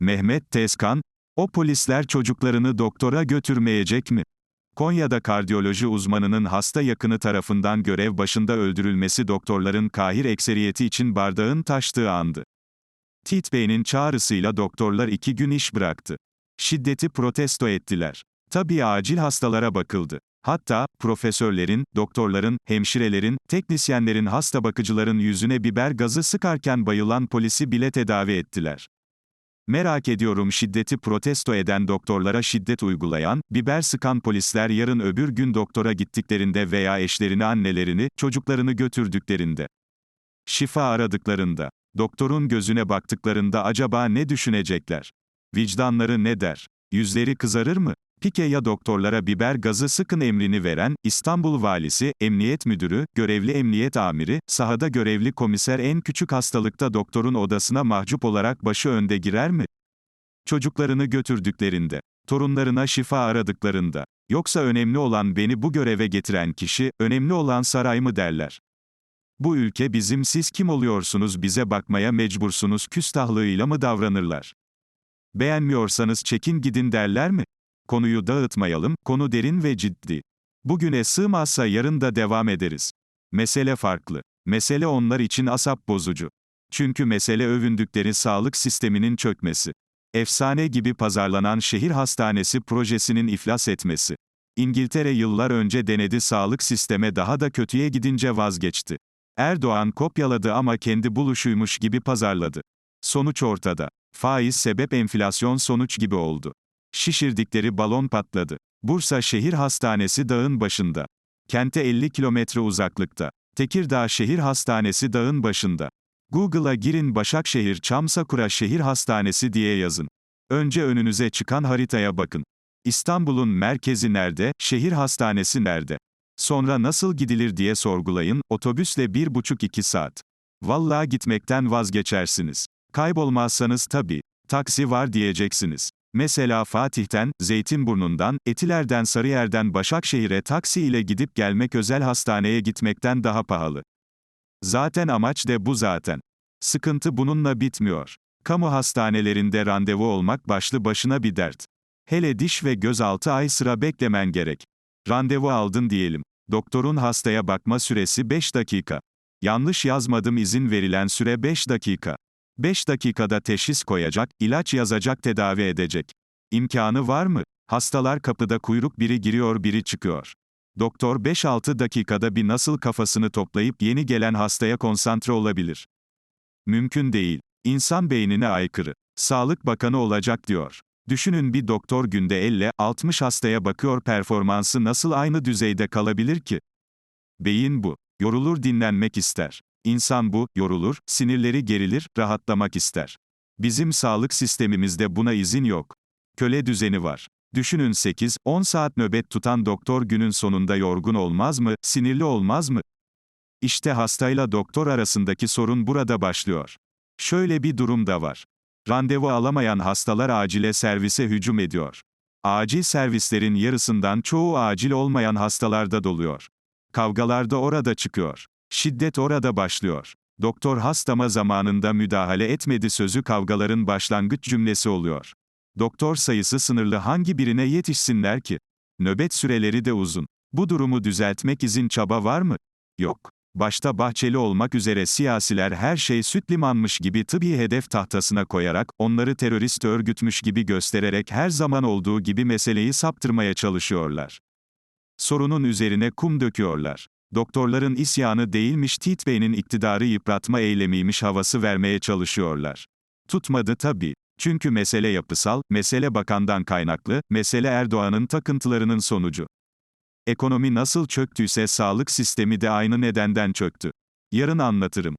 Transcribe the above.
Mehmet Tezkan, o polisler çocuklarını doktora götürmeyecek mi? Konya'da kardiyoloji uzmanının hasta yakını tarafından görev başında öldürülmesi doktorların kahir ekseriyeti için bardağın taştığı andı. Tit Bey'in çağrısıyla doktorlar iki gün iş bıraktı. Şiddeti protesto ettiler. Tabii acil hastalara bakıldı. Hatta, profesörlerin, doktorların, hemşirelerin, teknisyenlerin hasta bakıcıların yüzüne biber gazı sıkarken bayılan polisi bile tedavi ettiler. Merak ediyorum şiddeti protesto eden doktorlara şiddet uygulayan, biber sıkan polisler yarın öbür gün doktora gittiklerinde veya eşlerini annelerini, çocuklarını götürdüklerinde. Şifa aradıklarında, doktorun gözüne baktıklarında acaba ne düşünecekler? Vicdanları ne der? Yüzleri kızarır mı? Pike ya doktorlara biber gazı sıkın emrini veren, İstanbul valisi, emniyet müdürü, görevli emniyet amiri, sahada görevli komiser en küçük hastalıkta doktorun odasına mahcup olarak başı önde girer mi? Çocuklarını götürdüklerinde, torunlarına şifa aradıklarında, yoksa önemli olan beni bu göreve getiren kişi, önemli olan saray mı derler? Bu ülke bizim siz kim oluyorsunuz bize bakmaya mecbursunuz küstahlığıyla mı davranırlar? Beğenmiyorsanız çekin gidin derler mi? Konuyu dağıtmayalım, konu derin ve ciddi. Bugüne sığmazsa yarın da devam ederiz. Mesele farklı. Mesele onlar için asap bozucu. Çünkü mesele övündükleri sağlık sisteminin çökmesi. Efsane gibi pazarlanan şehir hastanesi projesinin iflas etmesi. İngiltere yıllar önce denedi sağlık sisteme daha da kötüye gidince vazgeçti. Erdoğan kopyaladı ama kendi buluşuymuş gibi pazarladı. Sonuç ortada. Faiz sebep enflasyon sonuç gibi oldu. Şişirdikleri balon patladı. Bursa Şehir Hastanesi dağın başında. Kente 50 kilometre uzaklıkta. Tekirdağ Şehir Hastanesi dağın başında. Google'a girin Başakşehir Çamsakura Şehir Hastanesi diye yazın. Önce önünüze çıkan haritaya bakın. İstanbul'un merkezi nerede, şehir hastanesi nerede? Sonra nasıl gidilir diye sorgulayın, otobüsle 1,5-2 saat. Vallahi gitmekten vazgeçersiniz. Kaybolmazsanız tabii. Taksi var diyeceksiniz. Mesela Fatih'ten, Zeytinburnu'ndan, Etiler'den Sarıyer'den Başakşehir'e taksi ile gidip gelmek özel hastaneye gitmekten daha pahalı. Zaten amaç de bu zaten. Sıkıntı bununla bitmiyor. Kamu hastanelerinde randevu olmak başlı başına bir dert. Hele diş ve göz 6 ay sıra beklemen gerek. Randevu aldın diyelim. Doktorun hastaya bakma süresi 5 dakika. Yanlış yazmadım izin verilen süre 5 dakika. 5 dakikada teşhis koyacak, ilaç yazacak, tedavi edecek. İmkanı var mı? Hastalar kapıda kuyruk biri giriyor biri çıkıyor. Doktor 5-6 dakikada bir nasıl kafasını toplayıp yeni gelen hastaya konsantre olabilir? Mümkün değil. İnsan beynine aykırı. Sağlık Bakanı olacak diyor. Düşünün bir doktor günde 50-60 hastaya bakıyor performansı nasıl aynı düzeyde kalabilir ki? Beyin bu. Yorulur dinlenmek ister. İnsan bu, yorulur, sinirleri gerilir, rahatlamak ister. Bizim sağlık sistemimizde buna izin yok. Köle düzeni var. Düşünün 8-10 saat nöbet tutan doktor günün sonunda yorgun olmaz mı, sinirli olmaz mı? İşte hastayla doktor arasındaki sorun burada başlıyor. Şöyle bir durum da var. Randevu alamayan hastalar acile servise hücum ediyor. Acil servislerin yarısından çoğu acil olmayan hastalarda doluyor. Kavgalar da orada çıkıyor. Şiddet orada başlıyor. Doktor hastama zamanında müdahale etmedi sözü kavgaların başlangıç cümlesi oluyor. Doktor sayısı sınırlı hangi birine yetişsinler ki? Nöbet süreleri de uzun. Bu durumu düzeltmek izin çaba var mı? Yok. Başta Bahçeli olmak üzere siyasiler her şey süt limanmış gibi tıbbi hedef tahtasına koyarak, onları terörist örgütmüş gibi göstererek her zaman olduğu gibi meseleyi saptırmaya çalışıyorlar. Sorunun üzerine kum döküyorlar. Doktorların isyanı değilmiş Tit Bey'in iktidarı yıpratma eylemiymiş havası vermeye çalışıyorlar. Tutmadı tabii. Çünkü mesele yapısal, mesele bakandan kaynaklı, mesele Erdoğan'ın takıntılarının sonucu. Ekonomi nasıl çöktüyse sağlık sistemi de aynı nedenden çöktü. Yarın anlatırım.